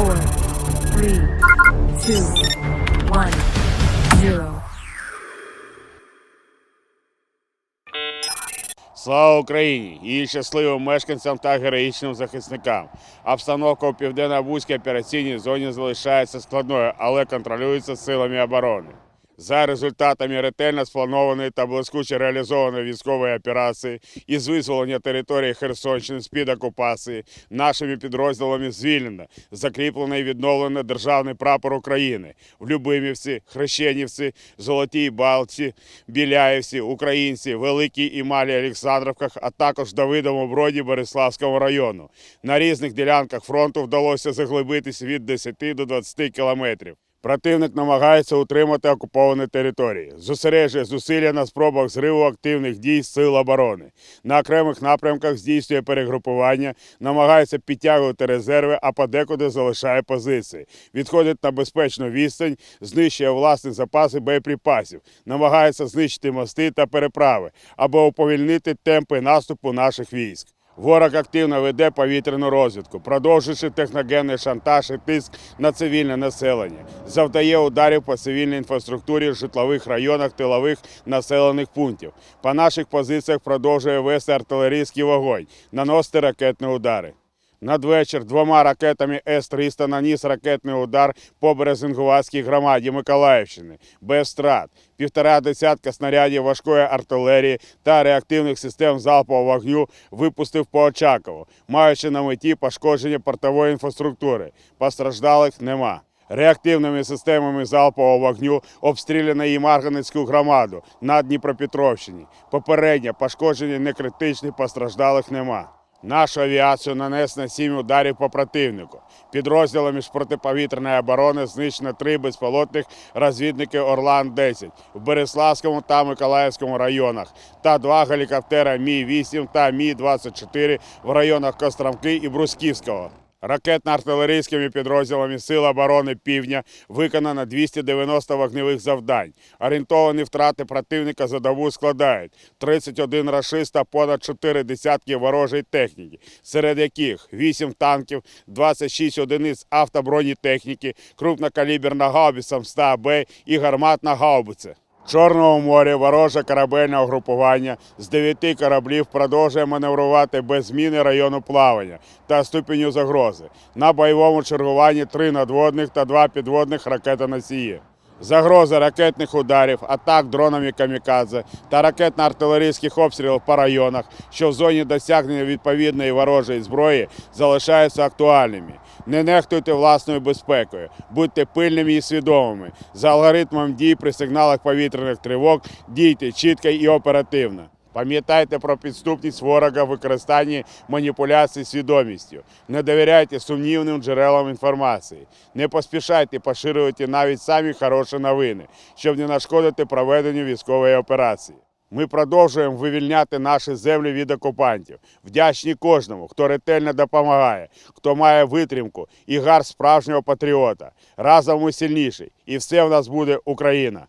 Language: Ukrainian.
four. Слава Україні! Її щасливим мешканцям та героїчним захисникам. Обстановка у південно-бузькій операційній зоні залишається складною, але контролюється силами оборони. За результатами ретельно спланованої та блискуче реалізованої військової операції із визволення території Херсонщини з-під окупації нашими підрозділами звільнено, закріплено і відновлено державний прапор України в Любимівці, Хрещенівці, Золотій Балці, Біляївці, Українці, Великій і Малій Олександровках, а також Давидовому Броді Бориславського району. На різних ділянках фронту вдалося заглибитись від 10 до 20 кілометрів. Противник намагається утримати окуповані території, зосереджує зусилля на спробах зриву активних дій сил оборони. На окремих напрямках здійснює перегрупування, намагається підтягувати резерви, а подекуди залишає позиції. Відходить на безпечну відстань, знищує власні запаси боєприпасів, намагається знищити мости та переправи або уповільнити темпи наступу наших військ. Ворог активно веде повітряну розвідку, продовжуючи техногенний шантаж і тиск на цивільне населення, завдає ударів по цивільній інфраструктурі в житлових районах тилових населених пунктів. По наших позиціях продовжує вести артилерійський вогонь, наносити ракетні удари. Надвечір двома ракетами С-300 наніс ракетний удар по Березингуватській громаді Миколаївщини без втрат. Півтора десятка снарядів важкої артилерії та реактивних систем залпового вогню випустив по Очакову, маючи на меті пошкодження портової інфраструктури. Постраждалих нема. Реактивними системами залпового вогню обстріляно і Марганецьку громаду на Дніпропетровщині. Попереднє пошкодження некритичних постраждалих нема. Нашу авіацію нанесено сім ударів по противнику. Підрозділами ж протиповітряної оборони знищено три безпілотних розвідники Орлан-10 в Береславському та Миколаївському районах та два гелікоптера Мі-8 та Мі-24 в районах Костромки і Брусківського. Ракетно-артилерійськими підрозділами Сил оборони Півдня виконано 290 вогневих завдань. Орієнтовані втрати противника за добу складають 31 рашист та понад 4 десятки ворожої техніки, серед яких 8 танків, 26 одиниць автобронетехніки, крупнокаліберна гаубиця МСТА-Б і гарматна гаубиця. В моря вороже корабельне угрупування з дев'яти кораблів продовжує маневрувати без зміни району плавання та ступеню загрози. На бойовому чергуванні три надводних та два підводних ракетоносії. Загроза ракетних ударів, атак дронами камікадзе та ракетно-артилерійських обстрілів по районах, що в зоні досягнення відповідної ворожої зброї залишаються актуальними. Не нехтуйте власною безпекою, будьте пильними і свідомими. За алгоритмом дій при сигналах повітряних тривог дійте чітко і оперативно. Пам'ятайте про підступність ворога в використанні маніпуляцій свідомістю. Не довіряйте сумнівним джерелам інформації. Не поспішайте поширювати навіть самі хороші новини, щоб не нашкодити проведенню військової операції. Ми продовжуємо вивільняти наші землі від окупантів. Вдячні кожному, хто ретельно допомагає, хто має витримку і гар справжнього патріота. Разом ми сильніші, і все в нас буде Україна.